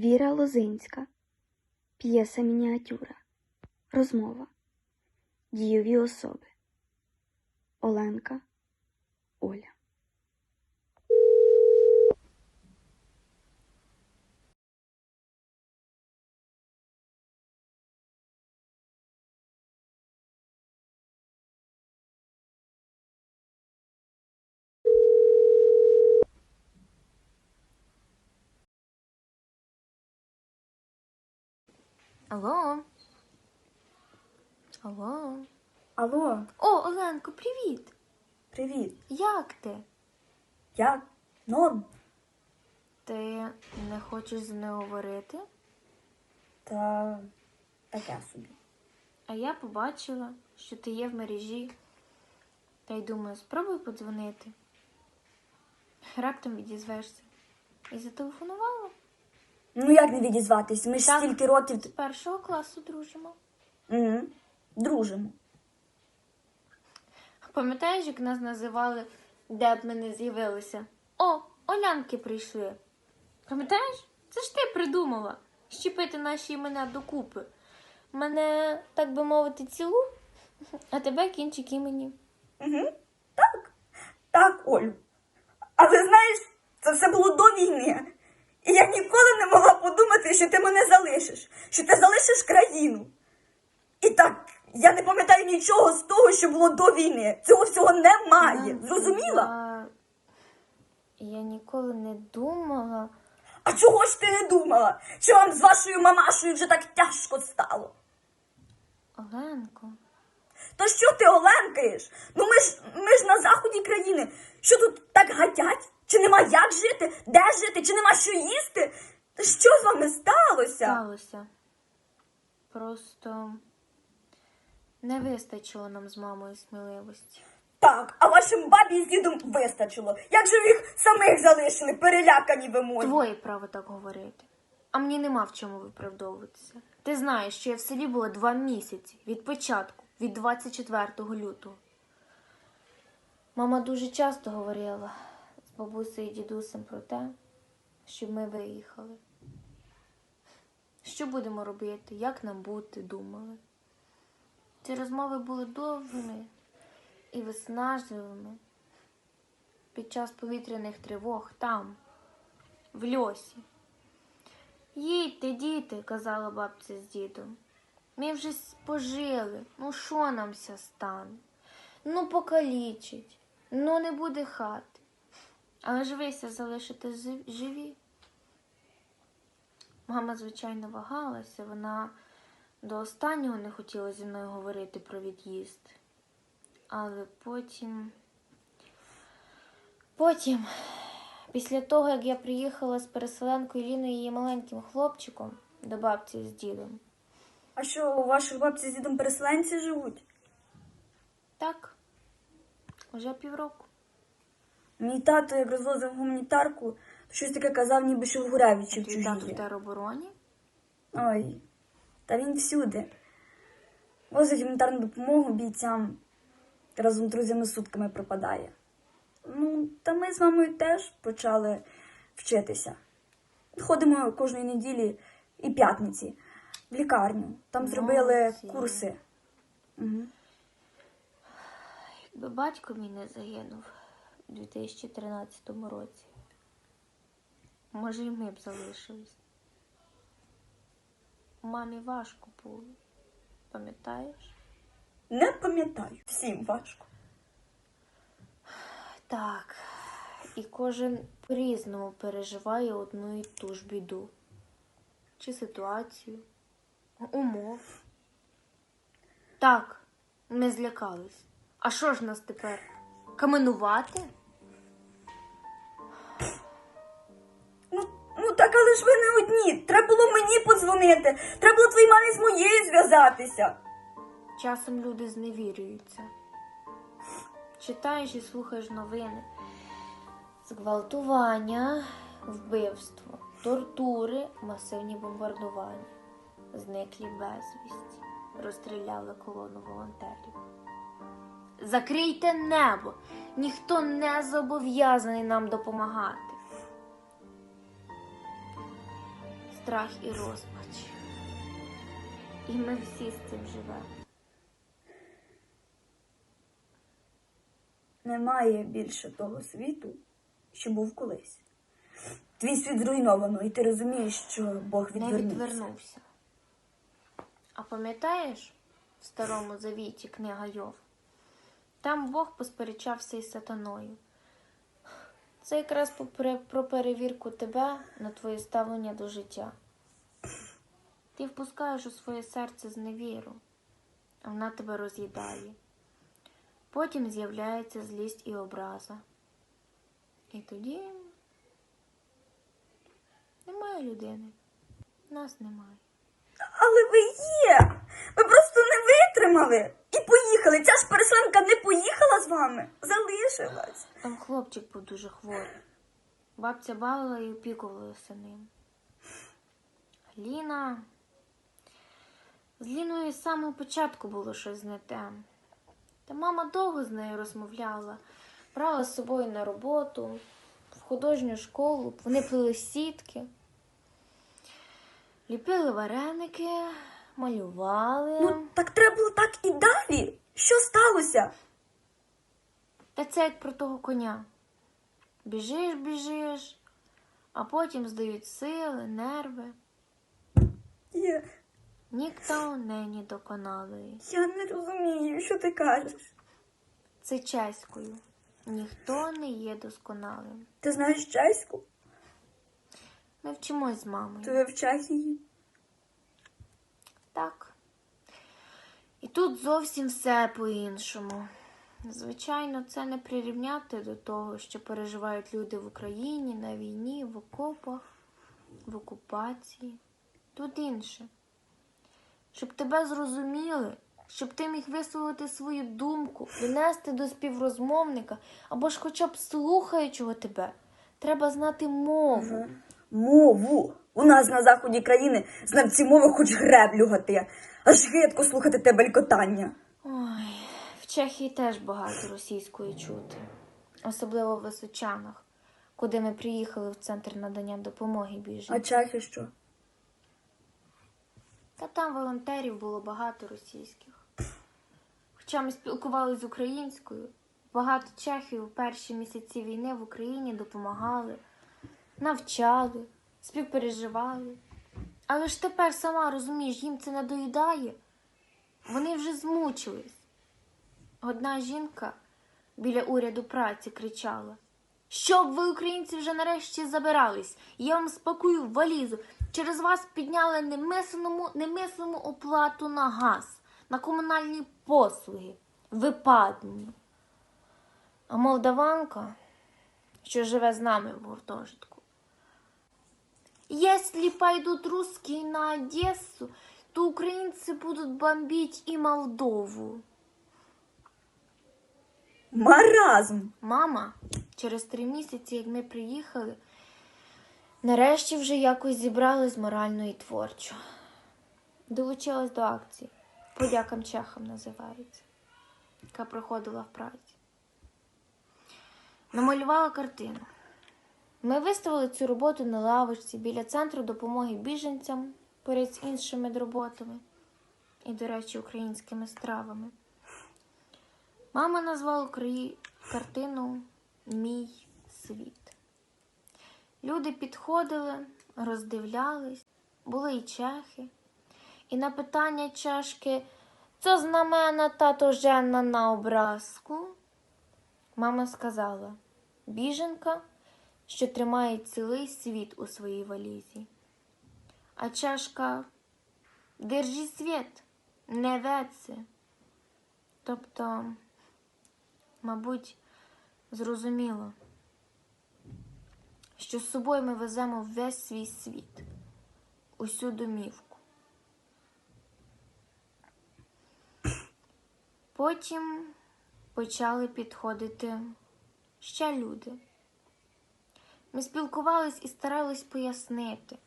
Віра Лозинська. П'єса мініатюра. Розмова. Дійові особи. Оленка. Оля. Алло. Алло. Алло, О, Оленко, привіт! привіт. Як ти? Як? Норм? Ти не хочеш з нею говорити? Та таке собі. А я побачила, що ти є в мережі. Та й думаю, спробуй подзвонити. Раптом відізвешся. І зателефонувала. Ну як не відізватись? Ми ж Так. стільки років З першого класу дружимо. угу. дружимо. Пам'ятаєш, як нас називали, де б ми не з'явилися? О, Олянки прийшли. Пам'ятаєш? Це ж ти придумала щепити наші імена докупи. Мене, так би мовити, цілу, а тебе кінчик імені. Угу. Так. Так, Олю. Але знаєш, це все було до війни. І я ніколи не могла подумати, що ти мене залишиш, що ти залишиш країну. І так, я не пам'ятаю нічого з того, що було до війни. Цього всього немає. Зрозуміла? Я, я ніколи не думала. А чого ж ти не думала? Що вам з вашою мамашою вже так тяжко стало? Оленко, То що ти оленкаєш? Ну ми ж ми ж на заході країни. Що тут так гатять? Чи нема як жити? Де жити? Чи нема що їсти? Та що з вами сталося? сталося. Просто не вистачило нам з мамою сміливості. Так, а вашим бабі з дідом вистачило. Як же ви їх самих залишили, перелякані ви мої? Твоє право так говорити. А мені нема в чому виправдовуватися. Ти знаєш, що я в селі була два місяці від початку, від 24 лютого. Мама дуже часто говорила бабусею і дідусем про те, щоб ми виїхали. Що будемо робити, як нам бути, думали. Ці розмови були довгими і виснажливими. Під час повітряних тривог там, в льосі. Їдьте, діти, казала бабця з дідом. Ми вже пожили. Ну що нам ся стане? Ну покалічить, ну не буде хати. Але ж вися залишите живі. Мама, звичайно, вагалася, вона до останнього не хотіла зі мною говорити про від'їзд. Але потім. Потім, після того, як я приїхала з переселенкою Ліною і її маленьким хлопчиком до бабці з дідом, А що, у ваших бабці з дідом переселенці живуть? так, уже півроку. Мій тато, як розвозив гуманітарку, щось таке казав, ніби що в Гуревичі в Твій тато в теробороні? Ой, та він всюди. Возить гуманітарну допомогу бійцям разом з друзями сутками пропадає. Ну, та ми з мамою теж почали вчитися. Ходимо кожної неділі і п'ятниці в лікарню. Там зробили Молодці. курси. Угу. Якби батько мій не загинув у 2013 році, може, і ми б залишились. Мамі важко було, пам'ятаєш? Не пам'ятаю, всім важко. Так, і кожен по-різному переживає одну і ту ж біду. Чи ситуацію, умов. Так, ми злякались. А що ж нас тепер? Каменувати? Але ж ви не одні. Треба було мені подзвонити. Треба було твоїй мамі з моєю зв'язатися. Часом люди зневірюються. Читаєш і слухаєш новини. Зґвалтування, вбивство, тортури, масивні бомбардування, зниклі безвісті, розстріляли колону волонтерів. Закрийте небо! Ніхто не зобов'язаний нам допомагати. Страх і розпач. І ми всі з цим живемо. Немає більше того світу, що був колись. Твій світ зруйновано, і ти розумієш, що Бог Не відвернувся. відвернувся. А пам'ятаєш в старому завіті книга Йов? Там Бог посперечався із сатаною. Це якраз про перевірку тебе на твоє ставлення до життя. Ти впускаєш у своє серце зневіру, а вона тебе роз'їдає. Потім з'являється злість і образа. І тоді немає людини. Нас немає. Але ви є! Ви просто не витримали і поїхали. Ця ж переселенка не поїхала з вами, залишилась. Там хлопчик був дуже хворий. Бабця бавила і опікувалася ним. Ліна. З Ліною з самого початку було щось не те. Та мама довго з нею розмовляла, брала з собою на роботу, в художню школу, вони плели сітки, ліпили вареники, малювали. Ну так треба було так і далі. Що сталося? Та це як про того коня. Біжиш, біжиш, а потім здають сили, нерви. Я, Ніхто не недоконалий. я не розумію, що ти кажеш. Це чеською. Ніхто не є досконалим. Ти знаєш чеську? Ми вчимось з мамою. Ти вивчай її. Так. І тут зовсім все по-іншому. Звичайно, це не прирівняти до того, що переживають люди в Україні, на війні, в окопах, в окупації. Тут інше. Щоб тебе зрозуміли, щоб ти міг висловити свою думку, донести до співрозмовника або ж хоча б слухаючого тебе, треба знати мову. Мову. У нас на заході країни знавці мови хоч греблю гати. Аж гидко слухати те белькотання. Ой, в Чехії теж багато російської чути, особливо в Височанах, куди ми приїхали в центр надання допомоги А біженцям. чехи що? Та там волонтерів було багато російських. Хоча ми спілкувалися з українською, багато чехів у перші місяці війни в Україні допомагали, навчали, співпереживали. Але ж тепер сама розумієш, їм це надоїдає. Вони вже змучились. Одна жінка біля уряду праці кричала: Щоб ви, українці, вже нарешті забирались, я вам спакую валізу. Через вас підняли немисленому, немислиму оплату на газ, на комунальні послуги, випадні. А молдаванка, що живе з нами в гуртожитку. Если пойдут русские на Одессу, то украинцы будут бомбить и Молдову. Маразм. Мама, через три місяці, як ми приїхали, нарешті вже якось зібрались морально і творчо. Долучилась до акції. Подякам чехам називається, яка проходила в Празі. Намалювала картину. Ми виставили цю роботу на лавочці біля центру допомоги біженцям поряд з іншими роботами і, до речі, українськими стравами. Мама назвала картину Мій світ. Люди підходили, роздивлялись, були і чехи. І на питання чешки, це знамена тато Женна на образку, мама сказала: біженка, що тримає цілий світ у своїй валізі. А чашка держи світ, не веце. Тобто, мабуть, зрозуміло, що з собою ми веземо весь свій світ, усю домівку. Потім почали підходити ще люди. Ми спілкувались і старались пояснити,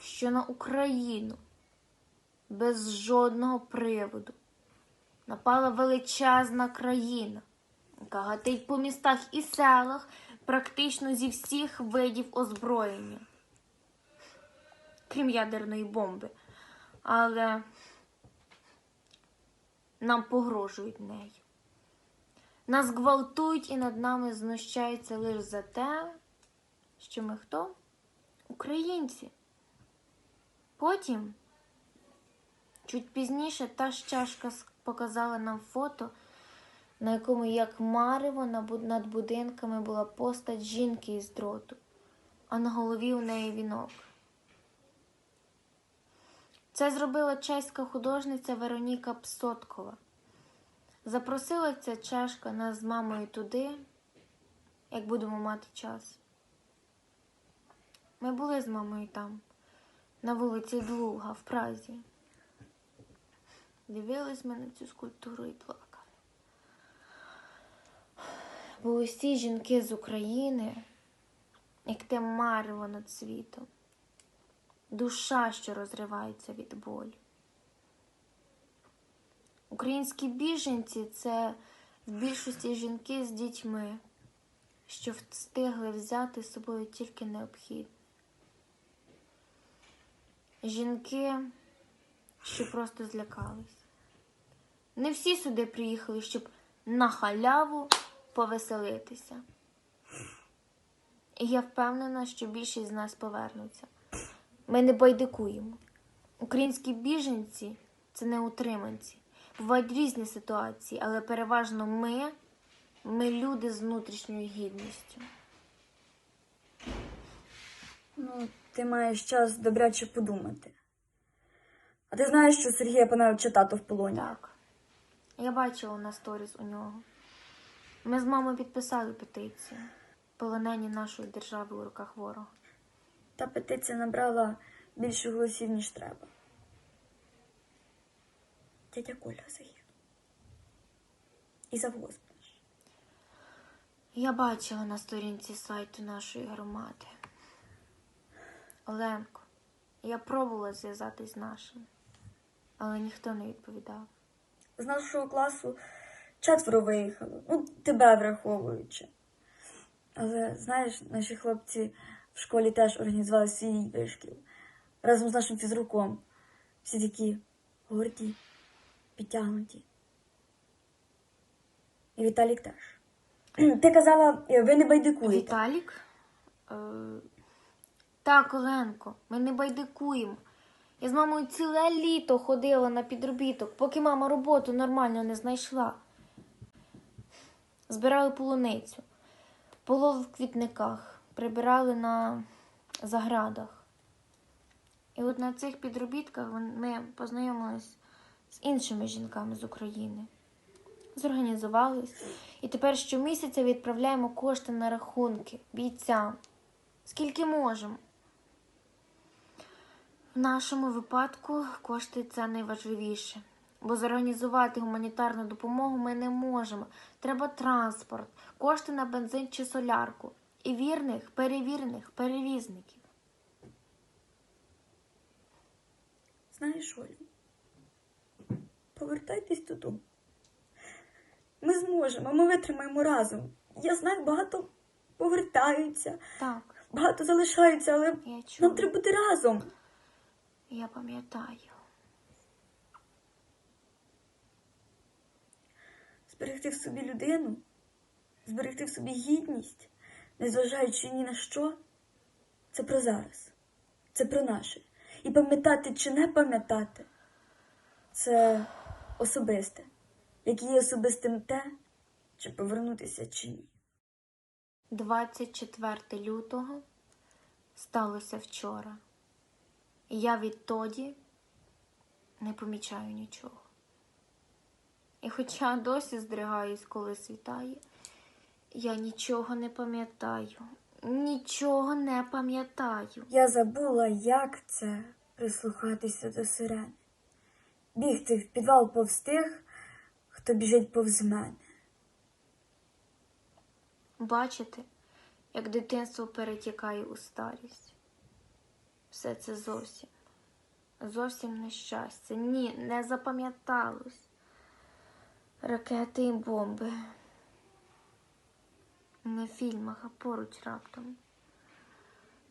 що на Україну без жодного приводу напала величезна країна, яка гатить по містах і селах практично зі всіх видів озброєння. Крім ядерної бомби. Але нам погрожують нею. Нас гвалтують і над нами знущаються лише за те, що ми хто? Українці. Потім, чуть пізніше, та ж чашка показала нам фото, на якому, як марево, над будинками була постать жінки із дроту, а на голові у неї вінок. Це зробила чеська художниця Вероніка Псоткова. Запросила ця чашка нас з мамою туди, як будемо мати час. Ми були з мамою там, на вулиці Длуга в Празі. Дивились ми на цю скульптуру і плакали. Бо усі жінки з України, як те марево над світом, душа, що розривається від болю. Українські біженці це в більшості жінки з дітьми, що встигли взяти з собою тільки необхідне. Жінки, що просто злякались. Не всі сюди приїхали, щоб на халяву повеселитися. І я впевнена, що більшість з нас повернуться. Ми не байдикуємо. Українські біженці це не утриманці. Бувають різні ситуації, але переважно ми, ми люди з внутрішньою гідністю. Ну, ти маєш час добряче подумати. А ти знаєш, що Сергія Паневича тато в полоні? Так. Я бачила на сторіс у нього. Ми з мамою підписали петицію. Полонені нашої держави у руках ворога. Та петиція набрала більше голосів, ніж треба. Дядя Коля загинув. І завгосп. Я бачила на сторінці сайту нашої громади. Оленко, я пробувала зв'язатись з нашим, але ніхто не відповідав. З нашого класу четверо виїхало. Ну, тебе враховуючи. Але знаєш, наші хлопці в школі теж організували свій вишкіл разом з нашим фізруком. Всі такі горді, підтягнуті. І Віталік теж. Ти казала, е, ви не байдикуєте. Віталік? Так, Оленко, ми не байдикуємо. Я з мамою ціле літо ходила на підробіток, поки мама роботу нормально не знайшла. Збирали полуницю, полов в квітниках, прибирали на заградах. І от на цих підробітках ми познайомились з іншими жінками з України. Зорганізувались і тепер щомісяця відправляємо кошти на рахунки бійцям. Скільки можемо. В нашому випадку кошти це найважливіше. Бо зорганізувати гуманітарну допомогу ми не можемо. Треба транспорт, кошти на бензин чи солярку і вірних, перевірених перевізників. Знаєш, Олю, повертайтесь додому. Ми зможемо, ми витримаємо разом. Я знаю, багато повертаються, Так, багато залишаються, але я чую. нам треба бути разом. Я пам'ятаю. Зберегти в собі людину, зберегти в собі гідність, незважаючи ні на що, це про зараз, це про наше. І пам'ятати чи не пам'ятати, це особисте, як є особистим те, чи повернутися чи ні. 24 лютого сталося вчора. Я відтоді не помічаю нічого. І хоча досі здригаюсь, коли світає, я нічого не пам'ятаю. Нічого не пам'ятаю. Я забула, як це прислухатися до сирени. Бігти в підвал повз тих, хто біжить повз мене. Бачити, як дитинство перетікає у старість. Все це зовсім, зовсім не щастя. Ні, не запам'яталось. Ракети і бомби. Не в фільмах, а поруч раптом.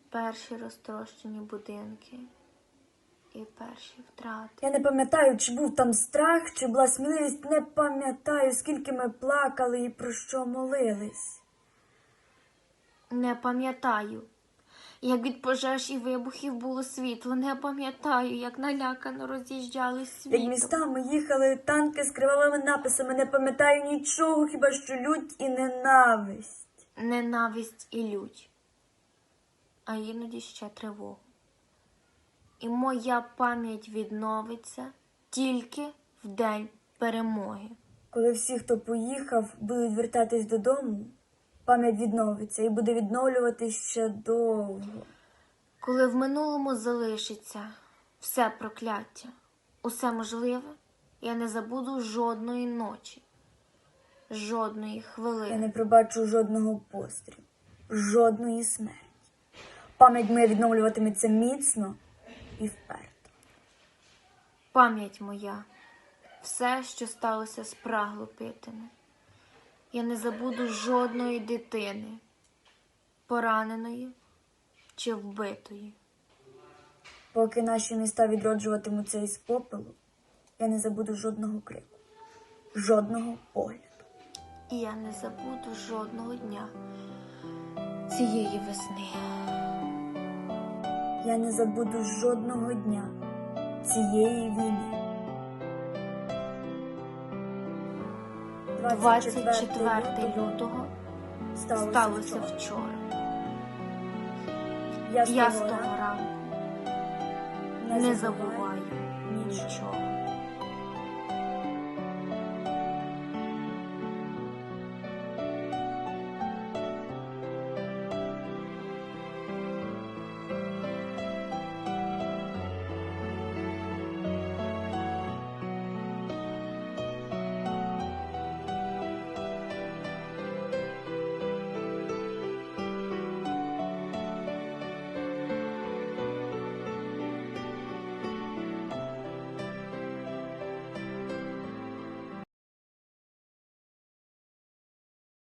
Перші розтрощені будинки, і перші втрати. Я не пам'ятаю, чи був там страх, чи була сміливість. Не пам'ятаю, скільки ми плакали і про що молились. Не пам'ятаю, як від пожеж і вибухів було світло. Не пам'ятаю, як налякано роз'їжджали Як містами їхали танки з кривавими написами, не пам'ятаю нічого, хіба що лють і ненависть. Ненависть і лють, а іноді ще тривогу. І моя пам'ять відновиться тільки в день перемоги. Коли всі, хто поїхав, будуть вертатись додому, пам'ять відновиться і буде відновлюватись ще довго. Коли в минулому залишиться все прокляття, усе можливе, я не забуду жодної ночі, жодної хвилини. Я не пробачу жодного пострілу, жодної смерті. Пам'ять моя відновлюватиметься міцно і вперто. Пам'ять моя, все, що сталося з праглопитами. Я не забуду жодної дитини, пораненої чи вбитої. Поки наші міста відроджуватимуться із попелу, я не забуду жодного крику, жодного погляду. І я не забуду жодного дня цієї весни. Я не забуду жодного дня цієї війни. 24 лютого сталося, вчора. Я з того ранку не забуваю нічого.